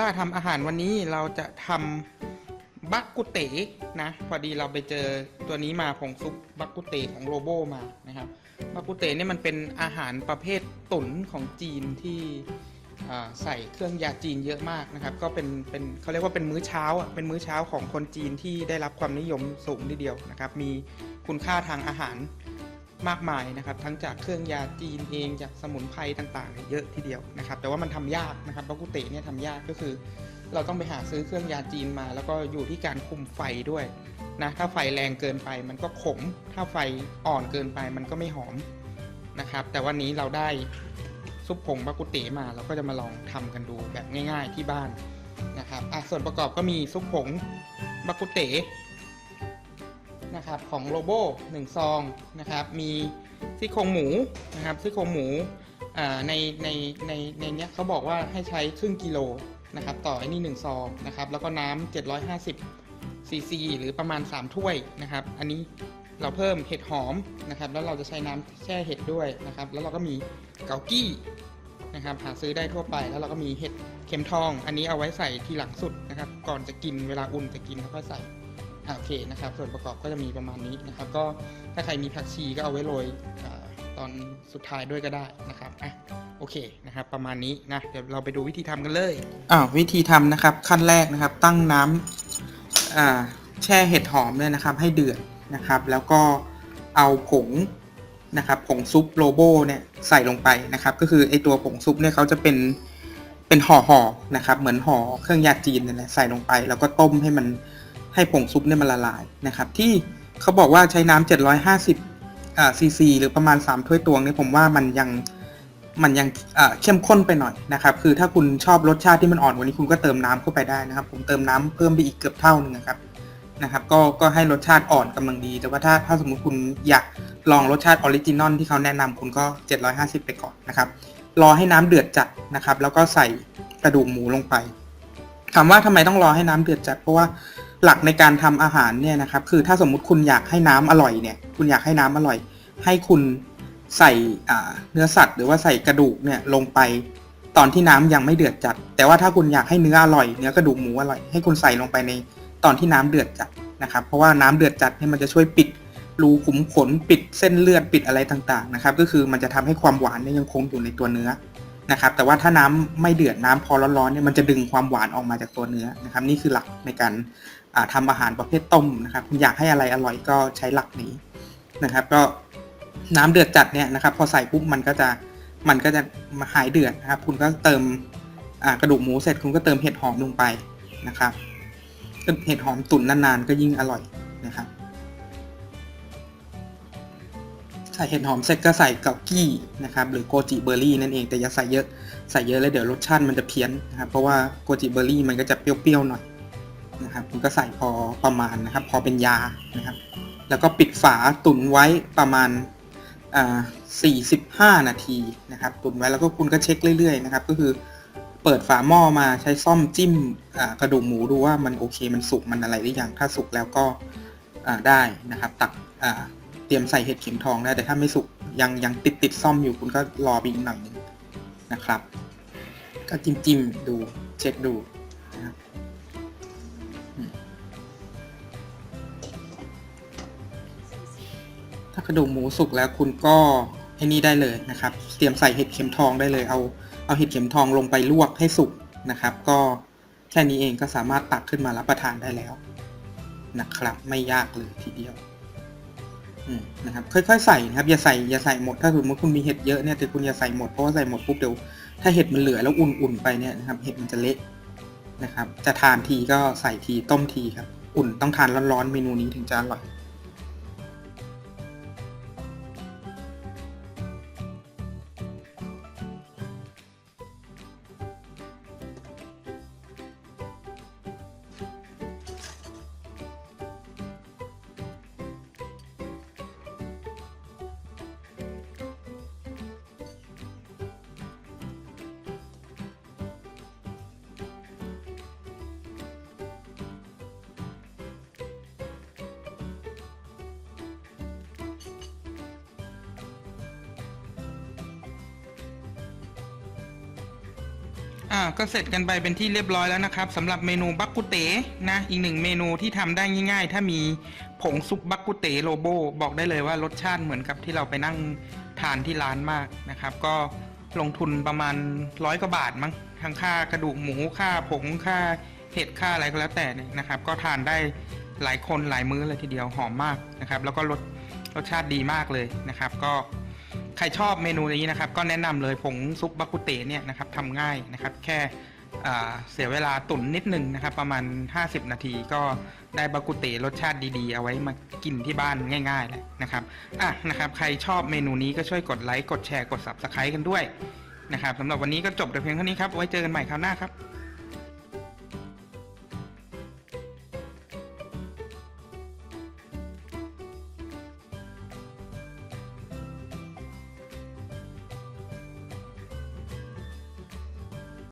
ล่าทำอาหารวันนี้เราจะทำบักกุเตะนะ พอดีเราไปเจอตัวนี้มาผงซุปบักกุเตะของโรโบมานะครับบักกุเตะเนี่ยมันเป็นอาหารประเภทตุ๋นของจีนที่ใส่เครื่องยาจีนเยอะมากนะครับ ก็เป็นเป็นเขาเรียกว่าเป็นมื้อเช้าเป็นมื้อเช้าของคนจีนที่ได้รับความนิยมสูงทีเดียวนะครับ มีคุณค่าทางอาหาร มากมายนะครับทั้งจากเครื่องยาจีนเองจากสมุนไพรต่างๆ เยอะทีเดียวนะครับแต่ว่ามันทำยากนะครับบักกุเตเนี่ยทำยากก็คือ เราต้องไปหาซื้อเครื่องยาจีนมา แล้วก็อยู่ที่การคุมไฟด้วยนะถ้าไฟแรงเกินไปมันก็ขม ถ้าไฟอ่อนเกินไปมันก็ไม่หอมนะครับแต่วันนี้เราได้ซุปผงบักกุเตมาเราก็จะมาลองทำกันดูแบบง่าย ๆที่บ้านนะครับอะส่วนประกอบก็มีซุปผงบักกุเต นะครับของโลโบหนึ่งซองนะครับมีซี่โครงหมูนะครับซี่โครงหมูในในในในเนี้ยเขาบอกว่าให้ใช้ครึ่งกิโลนะครับต่อไอ้นี่หนึ่งซองนะครับแล้วก็น้ำ750ซีซีหรือประมาณ 3 ถ้วยนะครับ อันนี้เราเพิ่มเห็ดหอมนะครับ แล้วเราจะใช้น้ำแช่เห็ดด้วยนะครับ แล้วเราก็มีเกากี้นะครับ หาซื้อได้ทั่วไปแล้วเราก็มีเห็ดเข็มทอง อันนี้เอาไว้ใส่ทีหลังสุดนะครับ ก่อนจะกินเวลาอุ่นจะกินแล้วค่อยใส่ โอเคนะครับ ส่วนประกอบก็จะมีประมาณนี้นะครับ ก็ถ้าใครมีผักชีก็เอาไว้โรยอตอนสุดท้ายด้วยก็ได้นะครับอะโอเคนะครับ ประมาณนี้นะเดี๋ยวเราไปดูวิธีทำกันเลยอ่าวิธีทำนะครับ ขั้นแรกนะครับ ตั้งน้ำอ่าแช่เห็ดหอมเนี่ยนะครับ ให้เดือดนะครับ แล้วก็เอาผงนะครับผงซุปโลโบเนี่ยใส่ลงไปนะครับ ก็คือไอตัวผงซุปเนี่ยเขาจะเป็นเป็นห่อห่อนะครับ เหมือนห่อเครื่องยาจีนนั่นแหละใส่ลงไป แล้วก็ต้มให้มัน ให้ผงซุปเนี่ยมันละลายนะครับ ที่เขาบอกว่าใช้น้ำ750อ่าซีซีหรือประมาณ 3 ถ้วยตวงเนี่ยผมว่ามันยังมันยังเข้มข้นไปหน่อยนะครับ คือถ้าคุณชอบรสชาติที่มันอ่อนกว่านี้คุณก็เติมน้ำเข้าไปได้นะครับ ผมเติมน้ำเพิ่มไปอีกเกือบเท่านึงนะครับนะครับ ก็ก็ให้รสชาติอ่อนกำลังดี แต่ว่าถ้าถ้าสมมุติคุณอยากลองรสชาติออริจินอลที่เขาแนะนำคุณก็ 750 ไปก่อนนะครับรอให้น้ำเดือดจัดนะครับ แล้วก็ใส่กระดูกหมูลงไปถามว่าทำไมต้องรอให้น้ำเดือดจัด เพราะว่า หลักในการทำอาหารเนี่ยนะครับ คือถ้าสมมุติคุณอยากให้น้ำอร่อยเนี่ย คุณอยากให้น้ำอร่อย ให้คุณใส่เนื้อสัตว์ หรือว่าใส่กระดูกเนี่ยลงไปตอนที่น้ำยังไม่เดือดจัด แต่ว่าถ้าคุณอยากให้เนื้ออร่อยเนื้อกระดูกหมูอร่อยให้คุณใส่ลงไปในตอนที่น้ำเดือดจัดนะครับ เพราะว่าน้ำเดือดจัดเนี่ยมันจะช่วยปิดรูขุมขนปิดเส้นเลือดปิดอะไรต่างๆนะครับ ก็คือมันจะทำให้ความหวานเนี่ยยังคงอยู่ในตัวเนื้อนะครับ แต่ว่าถ้าน้ำไม่เดือดน้ำพอร้อนๆเนี่ยมันจะดึงความหวานออกมาจากตัวเนื้อนะครับ นี่คือหลักในการ อ่าทำอาหารประเภทต้มนะครับคุณอยากให้อะไรอร่อยก็ใช้หลักนี้นะครับ ก็น้ำเดือดจัดเนี่ยนะครับ พอใส่ปุ๊บมันก็จะมันก็จะมาหายเดือดนะครับ คุณก็เติมกระดูกหมูเสร็จคุณก็เติมเห็ดหอมลงไปนะครับเห็ดหอมตุ๋นนานๆก็ยิ่งอร่อยนะครับใส่เห็ดหอมเสร็จก็ใส่เกากี้นะครับหรือโกจิเบอร์รี่นั่นเองแต่อย่าใส่เยอะใส่เยอะแล้วเดี๋ยวรสชาติมันจะเพี้ยนนะครับเพราะว่าโกจิเบอร์รี่มันก็จะเปรี้ยวๆหน่อย นะครับคุณก็ใส่พอประมาณนะครับ พอเป็นยานะครับ แล้วก็ปิดฝาตุนไว้ประมาณอ่า45 นาทีนะครับ ตุนไว้แล้วก็คุณก็เช็คเรื่อยๆนะครับ ก็คือเปิดฝาหม้อมาใช้ซ่อมจิ้มกระดูกหมูดูว่ามันโอเคมันสุกมันอะไรหรือยังถ้าสุกแล้วก็ได้นะครับ ตักเตรียมใส่เห็ดเข็มทองได้แต่ถ้าไม่สุกยังยังติดติดซ่อมอยู่คุณก็รอไปอีกหน่อยนึงนะครับ ก็จิ้มจิ้มดูเช็คดู ถ้ากระดูกหมูสุกแล้วคุณก็ไอ้นี่ได้เลยนะครับ เตรียมใส่เห็ดเข็มทองได้เลย เอาเอาเห็ดเข็มทองลงไปลวกให้สุกนะครับ ก็แค่นี้เองก็สามารถตักขึ้นมารับประทานได้แล้วนะครับ ไม่ยากเลยทีเดียวนะครับค่อยๆใส่นะครับอย่าใส่อย่าใส่หมดถ้าสมมติคุณมีเห็ดเยอะเนี่ยแต่คุณอย่าใส่หมดเพราะว่าใส่หมดปุ๊บเดี๋ยวถ้าเห็ดมันเหลือแล้วอุ่นๆไปเนี่ยนะครับเห็ดมันจะเละนะครับ จะทานทีก็ใส่ทีต้มทีครับ อุ่นต้องทานร้อนๆเมนูนี้ถึงจะอร่อย อ่าก็เสร็จกันไปเป็นที่เรียบร้อยแล้วนะครับสำหรับเมนูบักกุเตนะอีกหนึ่งเมนูที่ทำได้ง่าย ๆ ถ้ามีผงซุปบักกุเตโลโบบอกได้เลยว่ารสชาติเหมือนกับที่เราไปนั่งทานที่ร้านมากนะครับ ก็ลงทุนประมาณร้อยกว่าบาทมั้งทั้งค่ากระดูกหมูค่าผงค่าเห็ดค่าอะไรก็แล้วแต่เนี่ยนะครับ ก็ทานได้หลายคนหลายมื้อเลยทีเดียวหอมมากนะครับ แล้วก็รสรสชาติดีมากเลยนะครับ ก็ ใครชอบเมนูนี้นะครับ ก็แนะนำเลยผงซุปบักกุเตเนี่ยนะครับทำง่ายนะครับ แค่เสียเวลาตุ๋นนิดนึงนะครับ ประมาณ 50 นาทีก็ได้บักกุเตรสชาติดีๆ เอาไว้มากินที่บ้านง่ายๆเลยนะครับอะนะครับ ใครชอบเมนูนี้ก็ช่วยกดไลค์กดแชร์กด subscribe กันด้วยนะครับสำหรับวันนี้ก็จบแต่เพียงเท่านี้ครับ ไว้เจอกันใหม่คราวหน้าครับ